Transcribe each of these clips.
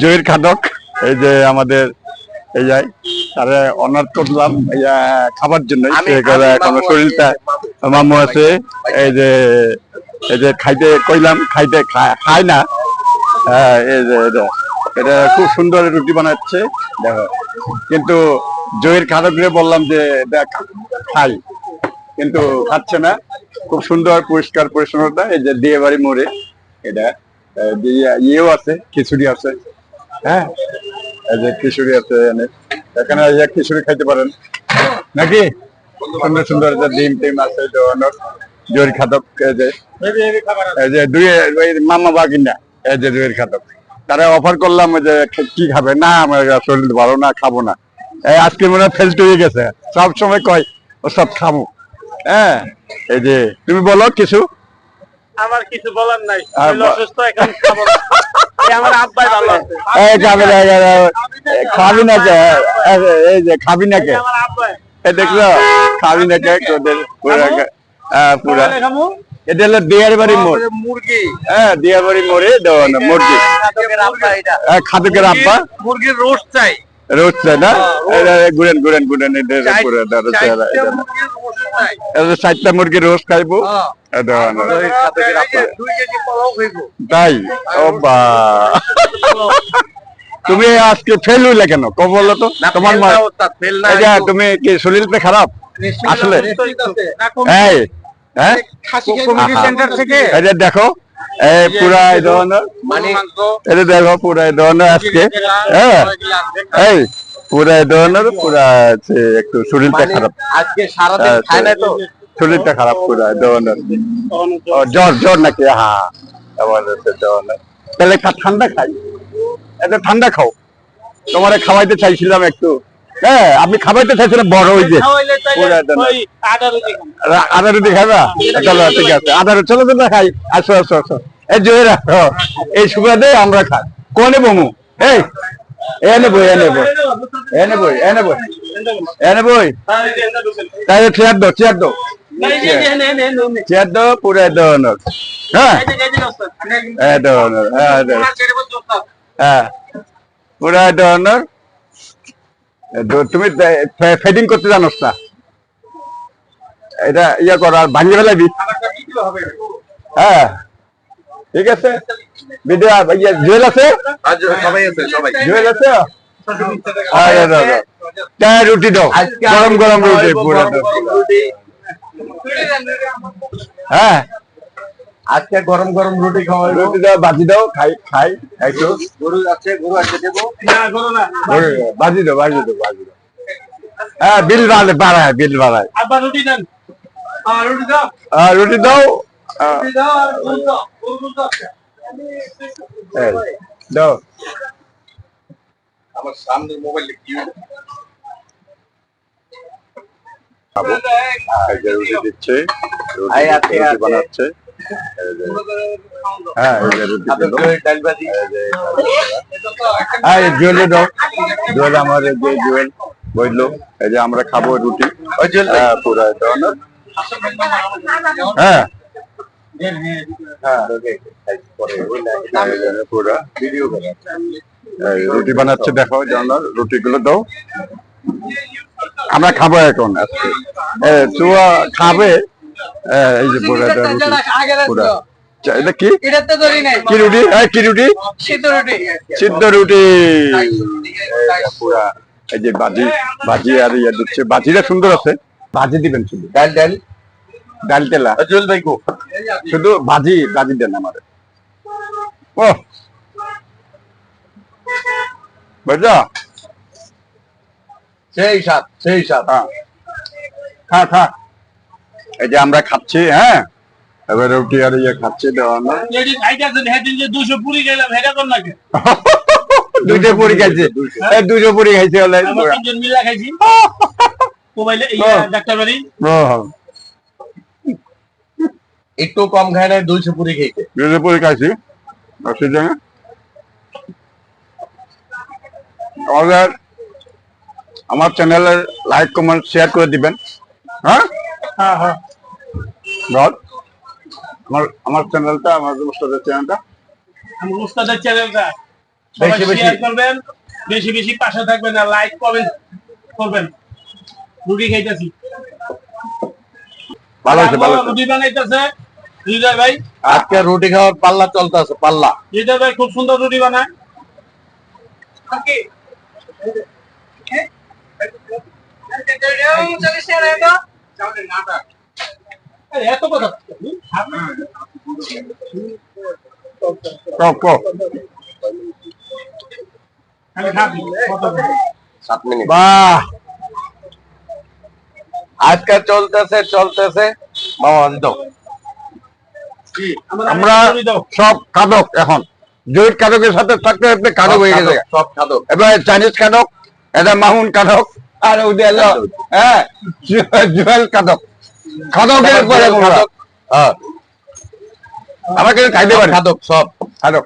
জহির খাদক এই যে আমাদের এই যাই তারে অনার করলাম খাবার জন্য। এখন শরীরটা মামু আছে এই যে এই যে খাইতে কইলাম খাইতে খায় না। হ্যাঁ, এই যে এটা এটা খুব সুন্দর রুটি বানাচ্ছে দেখো। কিন্তু জহির খাদকরে বললাম যে এটা খাই। কিন্তু খাচ্ছে না। খুব সুন্দর পরিষ্কার পরিচ্ছন্নতা এই যে দিয়ে বাড়ি মোড়ে এটা দিয়ে- ইয়েও আছে খিচুড়ি আছে। হ্যাঁ? খিচুড়ি আছে এখানে খিচুড়ি খাইতে পারেন। নাকি? সুন্দর সুন্দর ডিম টিম আছে খাদক, এই যে খাদক। তারা অফার করলাম যে কি খাবে? না, আমার শরীর ভালো না, খাব না। এই আজকে মনে হয় ফেলতে হয়ে গেছে। সব সময় কয় ও সব খাব। হ্যাঁ? এই যে, তুমি বলো কিছু। আমার কিছু বলার নাই। অসুস্থ এখন খাব আমার আব্বাই ভালো আছে। এই না এই, এই, এই, খাবি না এই, এই যে খাবি না কে এই আমার আব্বাই। এই দেখল খাবি না কে তোদের পুরা হ্যাঁ? এটা হলো দিয়ার বাড়ি মোড়। মুরগি। হ্যাঁ দিয়ার বাড়ি মোড়ে দেওয়া না মুরগি। আব্বা হ্যাঁ, খাদকের আব্বা। মুরগির রোস্ট চাই। চাই- চারটা মুরগি রোজ খাইবো। তাই? বা তুমি আজকে ফেল হইলে কেন? ক বলো তো। তোমার তুমি কি শরীরটা খারাপ? আসলে? হ্যাঁ? দেখো এই পুরা এই ধরনের? এটা দেখো পুরা এই ধরনের আজকে। হ্যাঁ। এই পুরা এই ধরনের পুরা আছে একটু শরীরটা খারাপ। আজকে সারাদিন আচ্ছা। খায় না তো? শরীরটা খারাপ পুরা এই ধরনের। জ্বর। জ্বর নাকি? হ্যাঁ। তাহলে ঠান্ডা খাই। এটা ঠান্ডা খাও। তোমারে খাওয়াইতে চাইছিলাম একটু। হ্যাঁ আপনি খাওয়াইতে চাইছিলেন বড় ওই যে আদা রুটি খাবা চলো ঠিক আছে আদা রুটি চলো চলো খাই আসো আসো আসো এই জয় রাখো এই সুবাদে আমরা খাই কোনে বমু এই এনে বই এনে বই এনে বই এনে বই এনে বই। তাই চেয়ার চেয়ার। চেয়ার পুরো হ্যাঁ হ্যাঁ। হ্যাঁ তুমি ফেডিং করতে জানোস না। এটা ইয়া কর আর ভাঙিয়ে ফেলাবি। হ্যাঁ। ঠিক আছে। ভিডিও ইয়ে জুয়েল আছে? জুয়েল আছে? রুটি দাও। গরম গরম রুটি পুরো। গরম গরম রুটি। হ্যাঁ। আজকে গরম গরম রুটি খাওয়াইবো রুটি দাও বাজি দাও খাই খাই একটু গরু আছে গরু আছে দেবো না, করো না। বাজি দাও বাজি দাও বাজি দাও হ্যাঁ বিল বাড়ায় বাড়ায় বিল বাড়ায় আব্বা রুটি দেন। হ্যাঁ, রুটি দাও। আহ, রুটি দাও রুটি দাও আর দুধ দাও। দুধ দাও। দাও আমার সামনে মোবাইল কি খাব এই যে রুটি দিচ্ছে। বানাচ্ছে হ্যাঁ রুটি হ্যাঁ জুয়েল দাও জুয়েল আমার এই যে জুয়েল বলল এই যে আমরা খাব রুটি। হ্যাঁ পুরো হ্যাঁ। হ্যাঁ এই যে ভিডিও করে এই রুটি বানাচ্ছে দেখো জানার রুটিগুলো দাও। আমরা খাব এখন। আজকে চুয়া খাবে। এ, এই যে এটা কি? এটা তো ধরি নাই। কি রুটি? এই কি রুটি? সিদ্ধ রুটি। সিদ্ধ রুটি। এই এই যে বাজি বাজি আর ইয়ে দিচ্ছে। বাজিটা সুন্দর আছে। দিবেন শুধু। ডাল ডাল। ডাল তেলা। জল শুধু ভাজি ভাজি দেন আমাদের। ও বুঝছ সেই সাত সেই সাত হ্যাঁ। খা খা। এই যে আমরা খাচ্ছি হ্যাঁ? এবার রুটি আর ইয়ে খাচ্ছি দেওয়া না। 200 পুরি খেলাম, সেটা কোন নাকি? দুইটা পুরি খাইছে। এই দুটো পুরি খাইছে হলে। তিনজন মিলে খাইছি। মোবাইলে ইয়া, ডাক্তার বাড়ি। একটু কম খায় না দুইশো পুরি খেয়েছে দুটো পুরি খাইছি। অসুবিধা নেই আমাদের আমার চ্যানেলের লাইক কমেন্ট শেয়ার করে দিবেন। হ্যাঁ? হ্যাঁ, হ্যাঁ। বল আমার আমার চ্যানেলটা আমার চ্যানেলটা। চ্যানেলটা। বেশি বেশি। করবেন। বেশি বেশি পাশে থাকবেন আর লাইক কমেন্ট করবেন। রুটি খাইতেছি। ভালো আছে ভালো আছে রুটি বানাইতেছে। হৃদয় ভাই। আজকে রুটি খাওয়ার পাল্লা চলতেছে পাল্লা। হৃদয় ভাই খুব সুন্দর রুটি বানায়। এই, এত কথা মিনিট। বাহ। আজকে চলতেছে চলতেছে। মামা দাও। আমরা সব কাদক এখন। জয়ীর কাদকের সাথে থাকতে থাকতে কাদক হয়ে গেছে। সব খাদক এবার চাইনিজ কাদক এটা মাহুন কাদক। আর হলো, হ্যাঁ জুয়েল কাদক। পরে। খাদক হ্যাঁ। আমরা কিন্তু খাইতে পারি। খাদক সব। কাদক।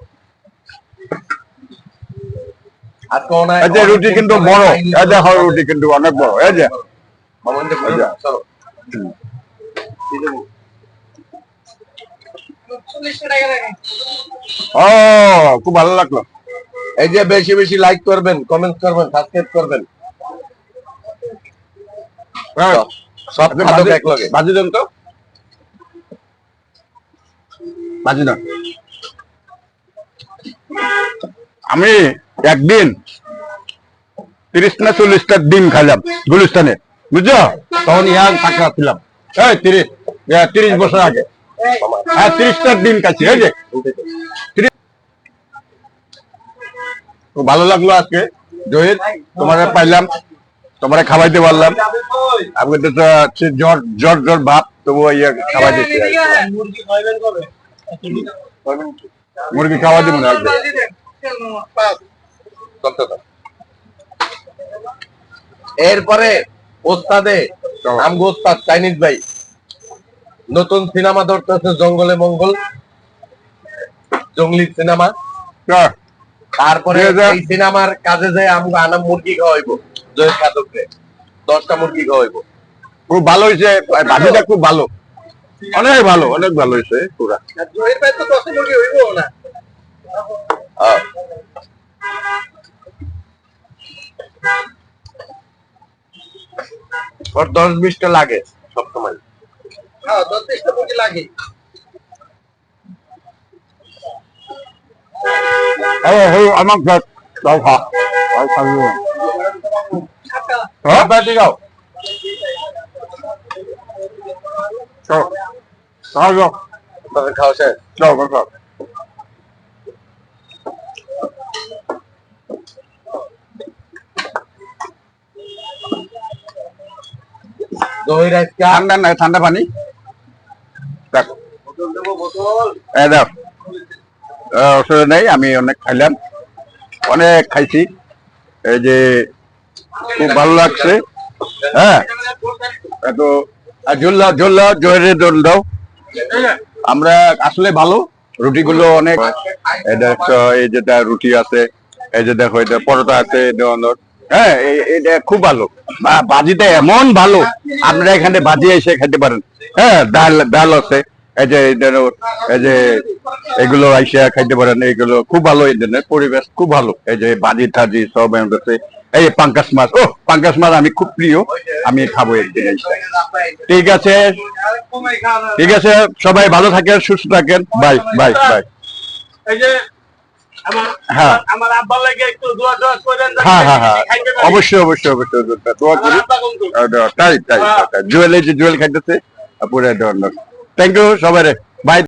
আজকে অনেক এই যে রুটি কিন্তু বড়। এই দেখো রুটি কিন্তু অনেক বড়। এই যে। যে যে। ও খুব ভালো লাগল। এই যে বেশি বেশি লাইক করবেন কমেন্ট করবেন সাবস্ক্রাইব করবেন। হ্যাঁ, সব আপনি এক লগে ভাজি দেন তো? ভাজি দেন আমি একদিন তিরিশ না চল্লিশটা ডিম খাইলাম গুলিস্তানে বুঝছ? তখন ইয়াং টাকা ছিলাম। এই তিরিশ তিরিশ বছর আগে। হ্যাঁ তিরিশটা ডিম খাচ্ছি এই যে। ভালো লাগল আজকে। জহির তোমার পাইলাম। তোমার খাওয়াইতে পারলাম। তো জ্বর জ্বর জ্বর ভাব ইয়ে খাওয়াই দিতে মুরগি খাওয়া দিব না। এরপরে ওস্তাদে। আমগো ওস্তাদ চাইনিজ ভাই। নতুন সিনেমা ধরতেছে জঙ্গলে মঙ্গল। জঙ্গলি সিনেমা। তারপরে এই সিনেমার কাজে যায় আমগো আনাম মুরগি খাওয়াইবো জয়ের খাদকরে দশটা মুরগি খাওয়াইবো। খুব ভালো হয়েছে ভাজিটা খুব ভালো। অনেক ভালো অনেক ভালো হয়েছে পুরা। জয়ের ভাই তো দশটা মুরগি হইবো না। ওর দশ বিশটা লাগে সবসময়। হ্যাঁ দশ বিশটা মুরগি লাগে। এই, আমার ঘর। দাও খা। আর খাবি। হ্যাঁ? বাড়ি যাও। চল, খাও, যাও, তাদের খাওয়া শেষ। যাও, যাও, যাও। ঠান্ডা নাই ঠান্ডা পানি। দেখ। দেখ। অসুবিধা নেই, আমি অনেক খাইলাম। অনেক খাইছি। এই যে খুব ভালো লাগছে। হ্যাঁ? আর জোল্লা জোল্লা জোরে দোল দাও। আমরা আসলে ভালো, রুটিগুলো অনেক। এই যেটা রুটি আছে, এই যে দেখো, এটা পরোটা আছে ধরনের হ্যাঁ এটা খুব ভালো। বা- ভাজিটা এমন ভালো, আপনারা এখানে ভাজি এসে খেতে পারেন। হ্যাঁ ডাল ডাল আছে। এই যে এই যে এগুলো আইসে খাইতে পারেন এইগুলো খুব ভালো এই পরিবেশ খুব ভালো। এই যে টাজি সব আছে। এই পাঙ্কাস মাছ ও পাঙ্কাস মাছ আমি খুব প্রিয় আমি খাব একদিন ঠিক আছে? ঠিক আছে সবাই ভালো থাকেন সুস্থ থাকেন। Bye bye bye. হ্যাঁ। যাতে হ্যাঁ হ্যাঁ হ্যাঁ। অবশ্যই অবশ্যই অবশ্যই দোয়া করি। আব্বা কিন্তু আহ, তাই তাই হ্যাঁ। জুয়েল এই যে জুয়েল খাইতেছে পুরো থ্যাংক ইউ সবাই বাই